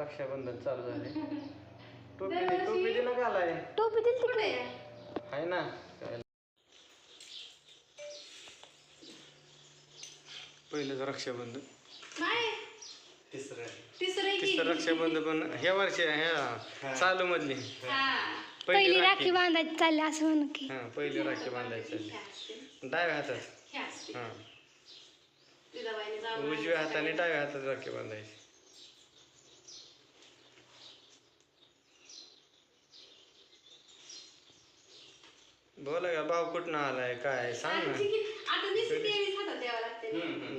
रक्षाबंधन चालू झाले टोपी दे टोपी दे ना घालाय टोपी दिली तिकडे आहे ना. काय पहिलंच रक्षाबंधन. नाही तिसरं. तिसरं की? तिसरं रक्षाबंधन पण ह्या वर्षी ह्या चालू मधली. हा. पहिली राखी. बांधायची चालली असं म्हणू की. हा पहिली राखी बांधायची. डाव्या हातात. हा. उजव्या हाताने डाव्या हातात राखी बांधायची. बोला का भाऊ कुठनं आलाय काय सांग ना.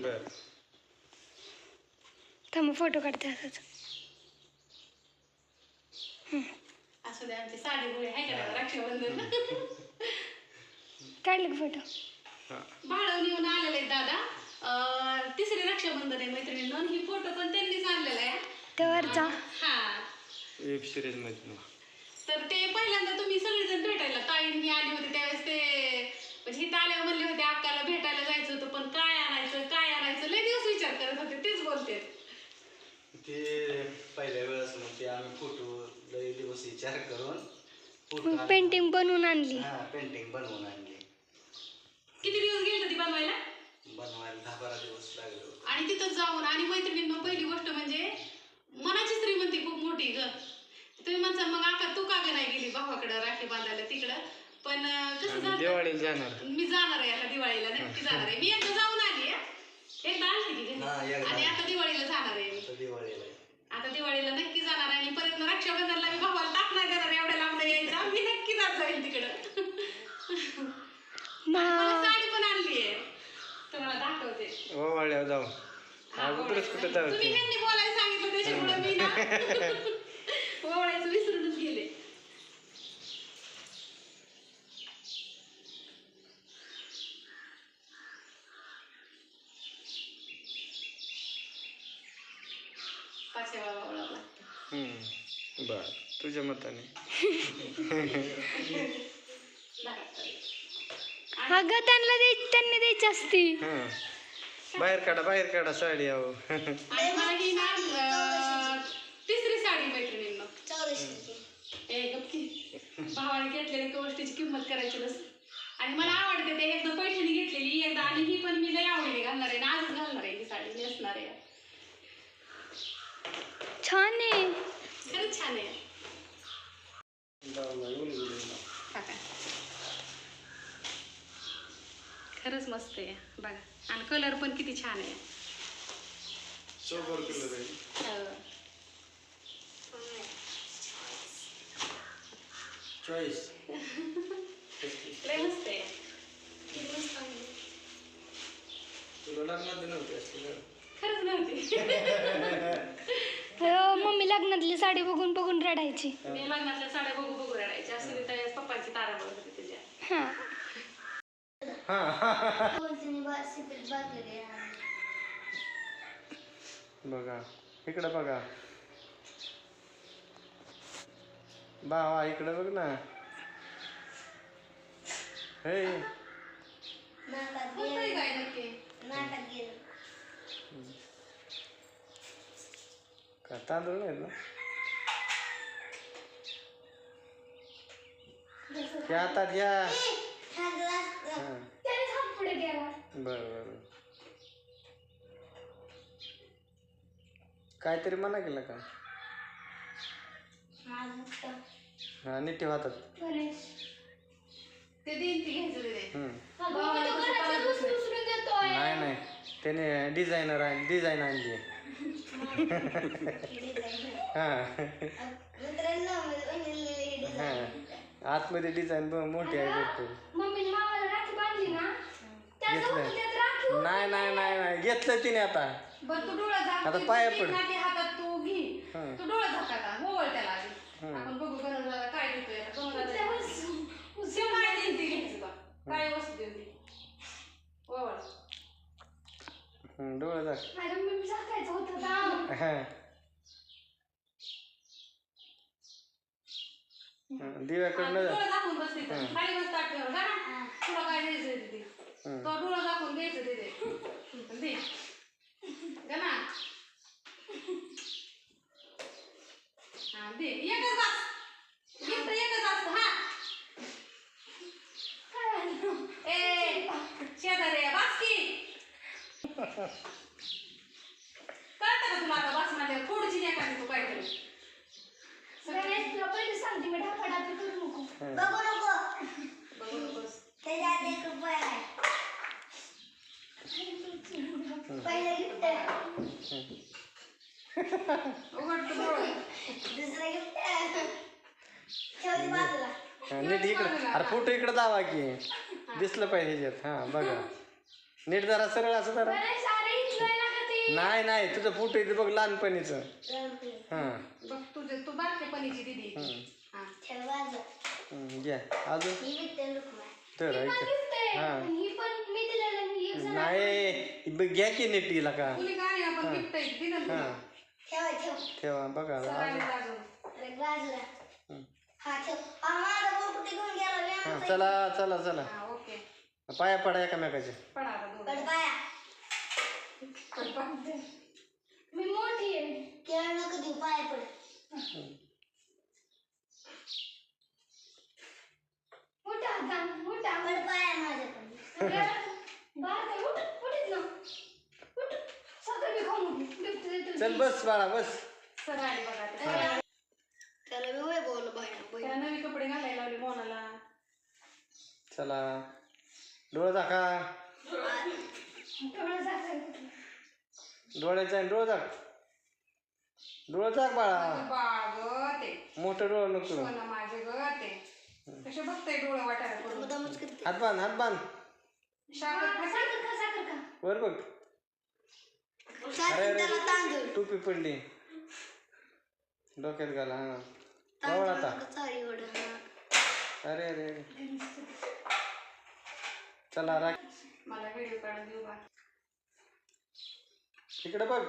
बर. थांब फोटो काढते असंच. असू दे आमची साडी मुळे आहे का नाही रक्षाबंधन? काढले का फोटो? हा. भाडवून येऊन आलेले आहेत दादा. अं, तिसरी रक्षाबंधन आहे मैत्रिणींनो आणि ही फोटो पण त्यांनीच आणलेला आहे. त्यावरचा? हा. वेब सिरीजमध्ये तर ते सगळेजण भेटायला. ताईन आली होती त्यावेळेस ते म्हणजे इथं आल्यावर म्हणले होते अक्काला भेटायला जायचं होतं पण काय आणायचं काय आणायचं? लय दिवस विचार करत होते तेच बोलते. ते पहिल्या वेळेस मग ते आम्ही फोटो लय दिवस विचार करून पेंटिंग बनवून आणली. हा पेंटिंग बनवून आणली. किती दिवस गेले ती बनवायला? बनवायला दहा बारा दिवस लागले होते. आणि तिथं जाऊन आणि मैत्रिणींना पहिली गोष्ट म्हणजे मनाची श्रीमंती खूप मोठी ग तुम्ही म्हणता मग आका तू का ग नाही गेली भावाकडं राखी बांधायला तिकडं पण अं, कसं आणि झालं दिवाळीला जाणार. मी जाणार आहे आता दिवाळीला नक्की जाणार आहे. मी एकदा जाऊन आली आहे. एकदा आलती की घरी. हा, एकदा. आणि आता दिवाळीला जाणार आहे मी. आता दिवाळीला. आहे. आता दिवाळीला नक्की जाणार आहे. आणि परत मग रक्षाबंधनला मी भावाला ताप नाही देणार एवढ्या लांब यायचा. मी नक्की जात जाईल तिकडं. मला साडी पण आणली आहे. तुम्हाला दाखवते. ओवाळ्यावर जाऊ. हा, अगोदरच कुठं तुम्ही जाऊ ह्यांनी बोलायला सांगितलं त्याच्यामुळे मी ना ओवाळायचं विसरूनच हम्म. बर. तुझ्या मताने. अगं त्यांना द्याय त्यांनी द्यायची असती. हा. बाहेर काढा बाहेर काढा साडी आहो. आणि ही ना अं, तिसरी साडी मैत्रिणींना ए गप्पी भावाने घेतलेली गोष्टीची किंमत करायची नस आणि मला आवडते ते एकदा पैठणी घेतलेली एकदा आणि ही पण मी लय आवडीने घालणार आहे ना आजच घालणार आहे ही साडी नेसणार आहे. छान आहे. खरंच छान आहे. खरंच मस्त आहे. बघा. आणि कलर पण किती छान आहे. आहे. हो. मस्त आहे. खरंच नव्हती. अं, मम्मी लग्नातली साडी बघून बघून रडायची. मी लग्नातल्या साड्या बघू बघू रडायची. असं मी त्यावेळेस पप्पांची तारा बघत होती त्याच्या हा. बघा इकडं बघा. भावा इकडं बघ ना. हे. होतंय काय नक्की का तांदूळ नाहीत ना हे आता घ्या हा. बरं बरं काहीतरी म्हणा केलं का हा नीट ठेव हातात ते ती ते? नाही नाही त्याने डिझायनर आहे डिझाईन आणली हा हा. आतमध्ये डिझाईन मोठी आहे भरपूर. मम्मीने मामाला राखी बांधली ना? घेतलं नाही नाही नाही नाही. घेतलं तिने आता. बरं तू डोळा झाक. आता तू पाया एक पड. नाठी हातात तू घे हं. तू डोळा झाका का ओवळ त्याला आधी हं. आपण बघू गणराला काय देतोय आता गणराला शिव काय देईन ती घ्यायची बा काय वस्तू देईन ती ओवळ हम्म, डोळं दाख मॅडम मी झाकायचं होतं ना हा हा, दिव्याकडनं जा डोळा झाकून बस तिथं. हं. खाली बस ताट. जा ना. तुला काय द्यायचंय तिथे हं. तो डोळा झाकून द्यायचं तिथे दे गणा हा दे एकच बस गिफ्ट एकच असतं हा ए शेजारी बस की कळतं का तुला आता बस माझ्या काय गणेश तुला पहिले सांगते मी ढापडापी करू नको. बघू नको. बघू नकोस. त्याच्यात एक रुपया आहे. पहिलं गिफ्ट उघड तू डोळे. दुसरं गिफ्ट ठेवली बाजूला. नीट इकडं. अरे फोटो इकडं दावा की. दिसलं पाहिजे ह्याच्यात. हा बघा. नीट जरा सरळ असं जरा. गणेश अरे इथलं लागत आहे. नाही नाही तुझं फोटो इथे बघ लहानपणीचं. हा. बघ तुझे तू बारकेपणीची दिदी. हा. घ्या. अजून? ही तर ऐक. हा. ही. ही नाही ब- घ्या की नीट तिला का? कुणी काय नाही आपण गिफ्ट दिलं हा. तुला ठेव ठेव. ठेवा बघा सगळ्यांनी अजून बाजूला. हा हा हा चला चला चला. हा ओके. पाया पडा एकामेकाचे पडा. पड, पड. मी मोठी आहे. केळ नको देऊ पाय पड. उठ उठीत ना उठ साखर बी खाऊ नको गिफ्ट देतो चल बस बाळा बस. सर आली बघा आता. त्याला मी वय बोल बाहेर त्याला नवी कपडे घालायला लावले मोनाला. चला. डोळं दाखा साखर घेतलं. डोळ्याचा आहे डोळं दाख डोळं दाख बाळा. मोठं डोळं नको माझे हात बांध हात बांध. वर बघ. तांदूळ. टोपी पडली. डोक्यात घाला हा. जवळ आता. अरे अरे अरे. चला राख. मला व्हिडिओ काढून देऊ बा. इकडे बघ.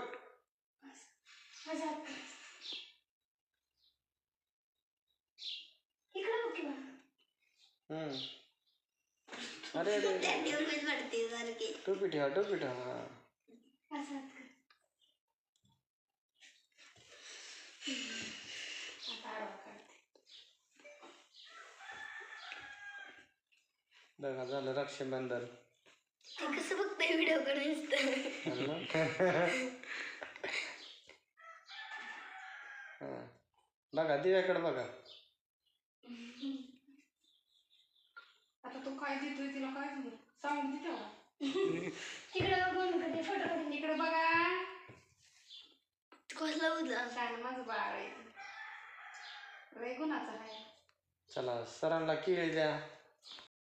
बघ. हम्म. अरे अरे टोपी ठेवा टोपी ठेवा. हा. बघा झालं रक्षाबंधन. कसं बघतंय व्हिडिओ? हा. बघा दिव्याकडे बघा. आता तू काय देतोय तिला काय सांगू? साऊंड देते तिकडे बघ म्हणून कधी फोटो काढून इकडे बघा. कसला उद्या छान माझं बाळ आहे. लय गुणाचं आहे. चला सरांना केळी द्या.